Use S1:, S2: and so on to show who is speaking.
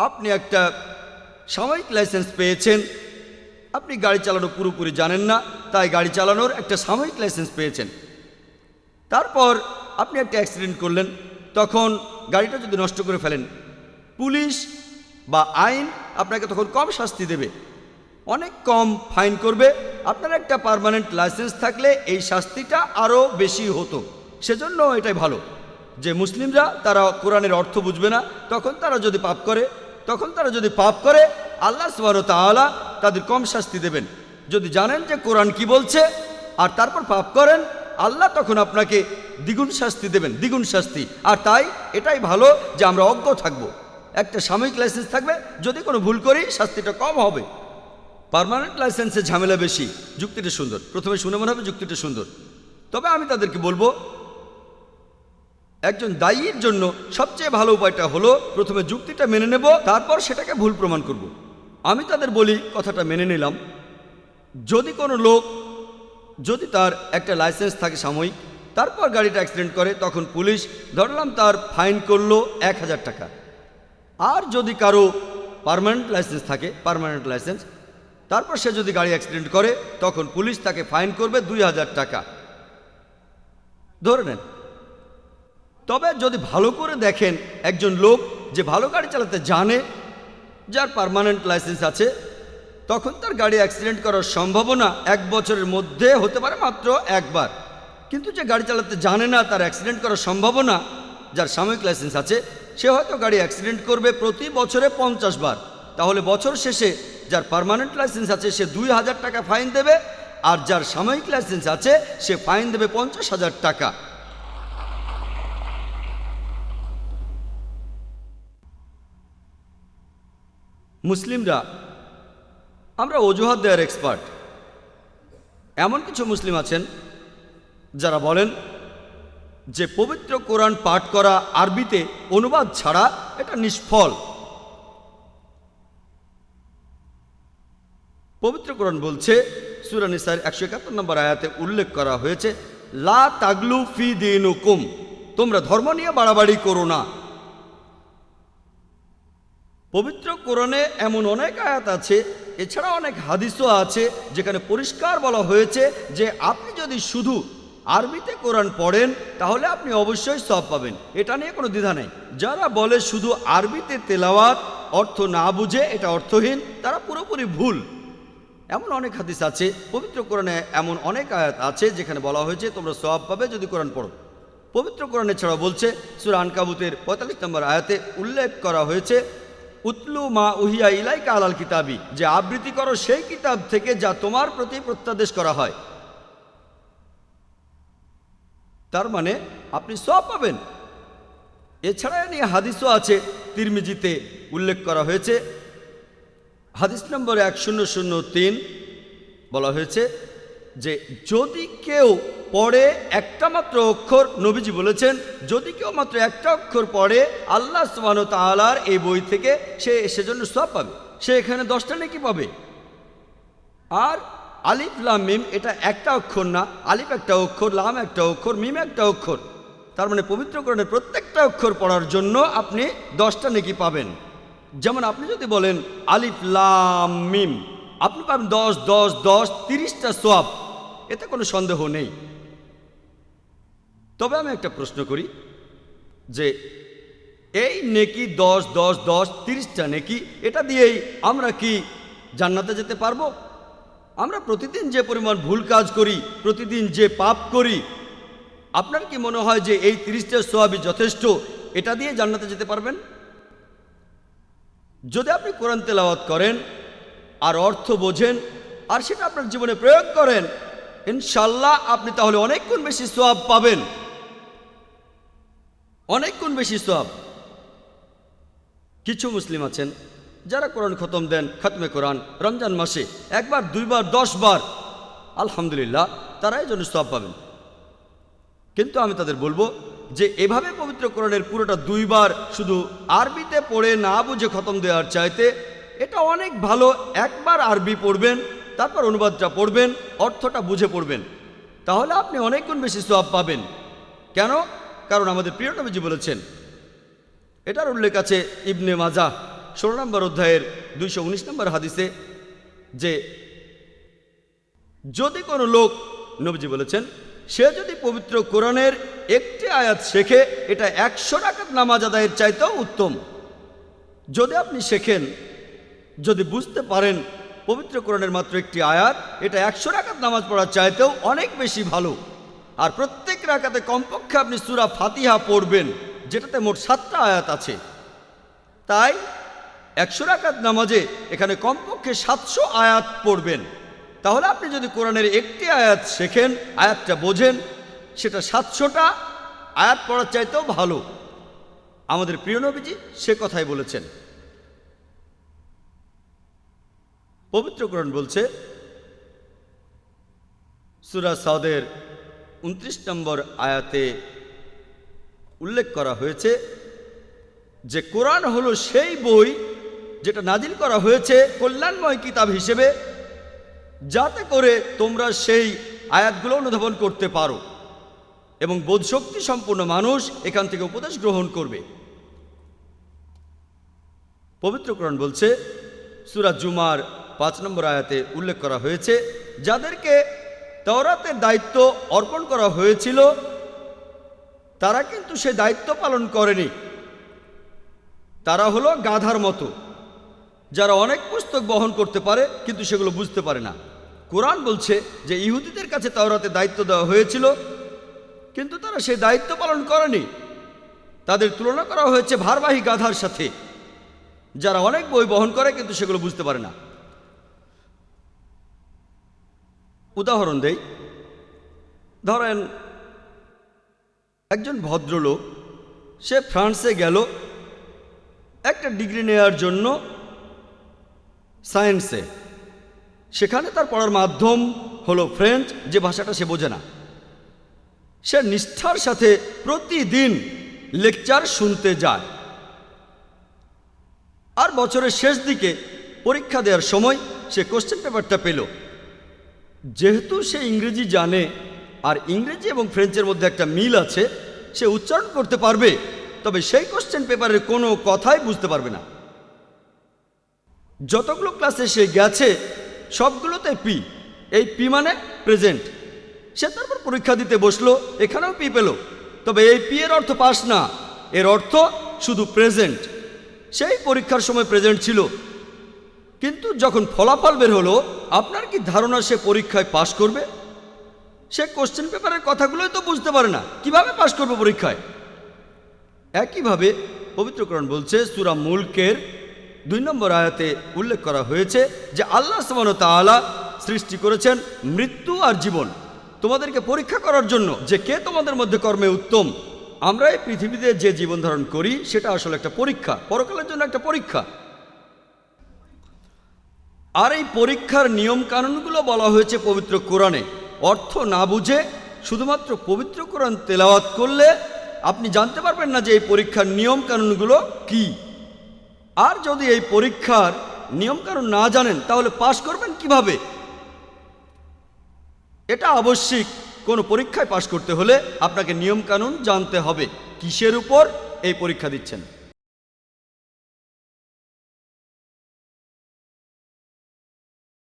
S1: আপনি একটা সাময়িক লাইসেন্স পেয়েছেন। আপনি গাড়ি চালানো পুরোপুরি জানেন না, তাই গাড়ি চালানোর একটা সাময়িক লাইসেন্স পেয়েছেন। তারপর আপনি একটা অ্যাক্সিডেন্ট করলেন, তখন গাড়িটা যদি নষ্ট করে ফেলেন, পুলিশ বা আইন আপনাকে তখন কম শাস্তি দেবে। অনেক কম ফাইন করবে। আপনার একটা পার্মানেন্ট লাইসেন্স থাকলে এই শাস্তিটা আরও বেশি হতো। সেজন্য এটাই ভালো। যে মুসলিমরা, তারা কোরআনের অর্থ বুঝবে না, তখন তারা যদি পাপ করে তখন তারা যদি পাপ করে, আল্লাহ সুবাহ তাআলা তাদের কম শাস্তি দেবেন। যদি জানেন যে কোরআন কি বলছে আর তারপর পাপ করেন, আল্লাহ তখন আপনাকে দ্বিগুণ শাস্তি দেবেন, দ্বিগুণ শাস্তি। আর তাই এটাই ভালো যে আমরা অজ্ঞ থাকব। একটা সাময়িক লাইসেন্স থাকবে, যদি কোনো ভুল করি, শাস্তিটা কম হবে। পার্মানেন্ট লাইসেন্সের ঝামেলা বেশি। যুক্তিটা সুন্দর। প্রথমে শুনে মনে হবে যুক্তিটা সুন্দর। তবে আমি তাদেরকে বলব একজন দায়ীর জন্য সবচেয়ে ভালো উপায়টা হলো প্রথমে যুক্তিটা মেনে নেব, তারপর সেটাকে ভুল প্রমাণ করব। আমি তাদের বলি, কথাটা মেনে নিলাম। যদি কোনো লোক, যদি তার একটা লাইসেন্স থাকে সাময়িক, তারপর গাড়িটা অ্যাক্সিডেন্ট করে, তখন পুলিশ, ধরলাম তার ফাইন করল এক হাজার টাকা। আর যদি কারও পারমানেন্ট লাইসেন্স থাকে, পারমানেন্ট লাইসেন্স, তারপর সে যদি গাড়ি অ্যাক্সিডেন্ট করে, তখন পুলিশ তাকে ফাইন করবে দুই হাজার টাকা। ধরে নেন। তবে যদি ভালো করে দেখেন একজন লোক যে ভালো গাড়ি চালাতে জানে, যার পারমানেন্ট লাইসেন্স আছে, তখন তার গাড়ি অ্যাক্সিডেন্ট করার সম্ভাবনা এক বছরের মধ্যে হতে পারে মাত্র একবার। কিন্তু যে গাড়ি চালাতে জানে না, তার অ্যাক্সিডেন্ট করার সম্ভাবনা, যার সাময়িক লাইসেন্স আছে, সে হয়তো গাড়ি অ্যাক্সিডেন্ট করবে প্রতি বছরে পঞ্চাশ বার। তাহলে বছর শেষে যার পারমানেন্ট লাইসেন্স আছে, সে দুই হাজার টাকা ফাইন দেবে, আর যার সাময়িক লাইসেন্স আছে, সে ফাইন দেবে পঞ্চাশ হাজার টাকা। মুসলিমরা, আমরা অজুহাত দেওয়ার এক্সপার্ট এমন কিছু মুসলিম আছেন যারা বলেন যে পবিত্র কোরআন পাঠ করা আরবিতে অনুবাদ ছাড়া এটা নিষ্ফল। পবিত্র কোরআন বলছে সুরানিসার একশো একাত্তর নম্বর আয়াতে উল্লেখ করা হয়েছে, লা তাগলু ফি দিন তোমরা ধর্ম নিয়ে বাড়াবাড়ি করো না। পবিত্র কোরআনে এমন অনেক আয়াত আছে এছাড়া অনেক হাদিসও আছে, যেখানে পরিষ্কার বলা হয়েছে যে আপনি যদি শুধু আরবিতে কোরআন পড়েন, তাহলে আপনি অবশ্যই সব পাবেন। এটা নিয়ে কোনো দ্বিধা নেই। যারা বলে শুধু আরবিতে তেলাওয়াত অর্থ না বুঝে, এটা অর্থহীন, তারা পুরোপুরি ভুল। এমন অনেক হাদিস আছে, পবিত্র কোরআনে এমন অনেক আয়াত আছে, যেখানে বলা হয়েছে তোমরা সব পাবে যদি কোরআন পড়ো। পবিত্র কোরআনে ছাড়া বলছে সুরান কাবুতের পঁয়তাল্লিশ নম্বর আয়াতে উল্লেখ করা হয়েছে উতলু মা উহিয়া ইলাই আলাল কিতাবি, যে আবৃত্তি করো সেই কিতাব থেকে যা তোমার প্রতি প্রত্যাদেশ করা হয়। তার মানে আপনি সব পাবেন। এছাড়া নিয়ে হাদিসও আছে, তিরমিজিতে উল্লেখ করা হয়েছে। হাদিস নম্বর এক শূন্য শূন্য তিন বলা হয়েছে যে যদি কেউ পড়ে একটা মাত্র অক্ষর নবীজি বলেছেন, যদি কেউ মাত্র একটা অক্ষর পড়ে, আল্লাহ সুবাহ তালার এই বই থেকে সে সেজন্য সব পাবে। সে এখানে দশটা নাকি পাবে। আর আলিফ, লাম, মিম, এটা একটা অক্ষর না, আলিফ একটা অক্ষর, লাম একটা অক্ষর, মিম একটা অক্ষর। তার মানে পবিত্রকরণের প্রত্যেকটা অক্ষর পড়ার জন্য আপনি দশটা নেকি পাবেন। যেমন আপনি যদি বলেন আলিফ, লাম, মিম আপনি পাবেন দশ দশ দশ, তিরিশটা সোয়াব এতে কোনো সন্দেহ নেই। তবে আমি একটা প্রশ্ন করি যে, এই নেকি দশ দশ দশ, তিরিশটা নেকি, এটা দিয়েই আমরা কি জান্নাতে যেতে পারব? আমরা প্রতিদিন যে পরিমাণ ভুল কাজ করি, প্রতিদিন যে পাপ করি, আপনার কি মনে হয় যে এই তিরিশটা সোয়াবি যথেষ্ট? এটা দিয়ে জান্নাতে যেতে পারবেন? যদি আপনি কোরআন তেলাওয়াত করেন আর অর্থ বোঝেন, আর সেটা আপনার জীবনে প্রয়োগ করেন ইনশাল্লাহ আপনি তাহলে অনেকক্ষণ বেশি সোয়াব পাবেন। অনেকক্ষণ বেশি সোয়াব কিছু মুসলিম আছেন, যারা কোরআন খতম দেন, খতমে কোরআন, রমজান মাসে একবার, দুইবার দশ বার আলহামদুলিল্লাহ তারা এই জন্য সব পাবেন। কিন্তু আমি তাদের বলব যে, এভাবে পবিত্র কোরআনের পুরোটা দুইবার শুধু আরবিতে পড়ে না বুঝে খতম দেওয়ার চাইতে এটা অনেক ভালো, একবার আরবি পড়বেন, তারপর অনুবাদটা পড়বেন, অর্থটা বুঝে পড়বেন। তাহলে আপনি অনেক গুণ বেশি সব পাবেন। কেন? কারণ আমাদের প্রিয় নবীজি বলেছেন, এটার উল্লেখ আছে ইবনে মাজা, ষোলো নম্বর অধ্যায়ের দুইশো উনিশ নম্বর হাদিসে, যে যদি কোনো লোক, নবীজি বলেছেন, সে যদি পবিত্র কোরআনের একটি আয়াত শেখে, এটা একশো টাকার নামাজ আদায়ের চাইতেও উত্তম। যদি আপনি শেখেন যদি বুঝতে পারেন, পবিত্র কোরআনের মাত্র একটি আয়াত, এটা একশো রাকাত নামাজ পড়ার চাইতেও অনেক বেশি ভালো। আর প্রত্যেক রাকাতে কমপক্ষে আপনি সুরা ফাতিহা পড়বেন, যেটাতে মোট সাতটা আয়াত আছে। তাই, একশো রাকাত নামাজে এখানে কমপক্ষে সাতশো আয়াত পড়বেন। তাহলে আপনি যদি কোরআনের একটি আয়াত শেখেন, আয়াতটা বোঝেন, সেটা সাতশোটা আয়াত পড়ার চাইতেও ভালো। আমাদের প্রিয় নবীজি সে কথাই বলেছেন। পবিত্র কোরআন বলছে, সুরা সাদের উনত্রিশ নম্বর আয়াতে উল্লেখ করা হয়েছে যে কোরআন হলো সেই বই যেটা নাজিল করা হয়েছে কল্যাণময় কিতাব হিসেবে, যাতে করে তোমরা সেই আয়াতগুলো অনুধাবন করতে পারো এবং বোধশক্তি সম্পূর্ণ মানুষ এখান থেকে উপদেশ গ্রহণ করবে। পবিত্র কোরআন বলছে, সুরা জুমার পাঁচ নম্বর আয়াতে উল্লেখ করা হয়েছে, যাদেরকে তওরাতের দায়িত্ব অর্পণ করা হয়েছিল, তারা কিন্তু সে দায়িত্ব পালন করেনি। তারা হলো গাধার মতো। যারা অনেক পুস্তক বহন করতে পারে, কিন্তু সেগুলো বুঝতে পারে না। কোরআন বলছে যে ইহুদিদের কাছে তাওরাতে দায়িত্ব দেওয়া হয়েছিল, কিন্তু তারা সেই দায়িত্ব পালন করেনি। তাদের তুলনা করা হয়েছে ভারবাহী গাধার সাথে। যারা অনেক বই বহন করে, কিন্তু সেগুলো বুঝতে পারে না। উদাহরণ দেই। ধরেন, একজন ভদ্রলোক, সে ফ্রান্সে গেল, একটা ডিগ্রি নেওয়ার জন্য সায়েন্সে। সেখানে তার পড়ার মাধ্যম হলো ফ্রেঞ্চ, যে ভাষাটা সে বোঝে না। সে নিষ্ঠার সাথে প্রতিদিন লেকচার শুনতে যায়। আর বছরের শেষ দিকে পরীক্ষা দেওয়ার সময় সে কোশ্চেন পেপারটা পেল। যেহেতু সে ইংরেজি জানে, আর ইংরেজি এবং ফ্রেঞ্চের মধ্যে একটা মিল আছে, সে উচ্চারণ করতে পারবে, তবে সেই কোশ্চেন পেপারের কোনো কথাই বুঝতে পারবে না। যতগুলো ক্লাসে সে গেছে সবগুলোতে পি এই পি মানে প্রেজেন্ট সে তারপর পরীক্ষা দিতে বসল, এখানেও পি পেল, তবে এই পি এর অর্থ পাস না, এর অর্থ শুধু প্রেজেন্ট সেই পরীক্ষার সময় প্রেজেন্ট ছিল কিন্তু যখন ফলাফল বের হলো, আপনার কি ধারণা সে পরীক্ষায় পাশ করবে? সে কোশ্চেন পেপারের কথাগুলোই তো বুঝতে পারে না। কীভাবে পাশ করবে পরীক্ষায়? একইভাবে পবিত্রকরণ বলছে, সুরা মুলকের দুই নম্বর আয়াতে উল্লেখ করা হয়েছে যে, আল্লাহ সমান সৃষ্টি করেছেন মৃত্যু আর জীবন তোমাদেরকে পরীক্ষা করার জন্য যে কে তোমাদের মধ্যে কর্মে উত্তম। আমরা এই পৃথিবীতে যে জীবন ধারণ করি, সেটা আসলে একটা পরীক্ষা, পরকালের জন্য একটা পরীক্ষা। আর এই পরীক্ষার নিয়ম কানুনগুলো বলা হয়েছে পবিত্র কোরআনে। অর্থ না বুঝে শুধুমাত্র পবিত্র কোরআন তেলাওয়াত করলে আপনি জানতে পারবেন না যে এই পরীক্ষার নিয়ম কানুনগুলো কি। আর যদি এই পরীক্ষার নিয়ম কানুন না জানেন, তাহলে পাশ করবেন কীভাবে? এটা আবশ্যিক কোনো পরীক্ষায় পাশ করতে হলে আপনাকে নিয়ম কানুন জানতে হবে। কিসের উপর এই পরীক্ষা দিচ্ছেন?